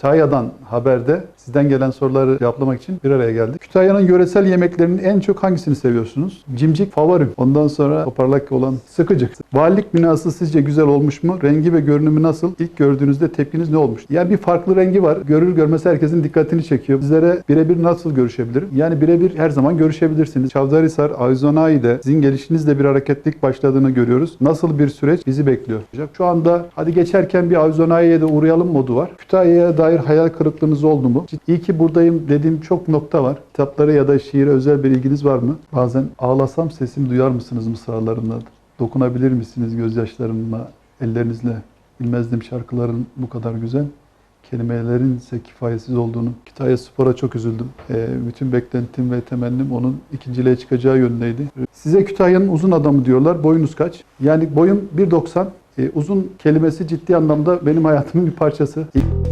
Kütahya'dan haberde sizden gelen soruları cevaplamak için bir araya geldik. Kütahya'nın yöresel yemeklerinin en çok hangisini seviyorsunuz? Cimcik favorim. Ondan sonra toparlak olan sıkıcık. Valilik binası sizce güzel olmuş mu? Rengi ve görünümü nasıl? İlk gördüğünüzde tepkiniz ne olmuş? Yani bir farklı rengi var. Görür görmez herkesin dikkatini çekiyor. Sizlere birebir nasıl görüşebilirim? Yani birebir her zaman görüşebilirsiniz. Çavdarhisar, Ayzonai'de sizin gelişinizle bir hareketlik başladığını görüyoruz. Nasıl bir süreç bizi bekliyor? Şu anda hadi geçerken bir Ayzonai'ye de uğrayalım modu var. Kütahya'ya dair hayal kırıklığınız oldu mu? İyi ki buradayım dediğim çok nokta var. Kitaplara ya da şiire özel bir ilginiz var mı? Bazen ağlasam sesimi duyar mısınız mısralarımla? Dokunabilir misiniz gözyaşlarımla, ellerinizle? Bilmezdim şarkıların bu kadar güzel. Kelimelerin ise kifayetsiz olduğunu. Kütahya Spor'a çok üzüldüm. Ee, bütün beklentim ve temennim onun ikinciliğe çıkacağı yönündeydi. Size Kütahya'nın uzun adamı diyorlar. Boyunuz kaç? Yani boyum 1.90. Ee, uzun kelimesi ciddi anlamda benim hayatımın bir parçası. İlk-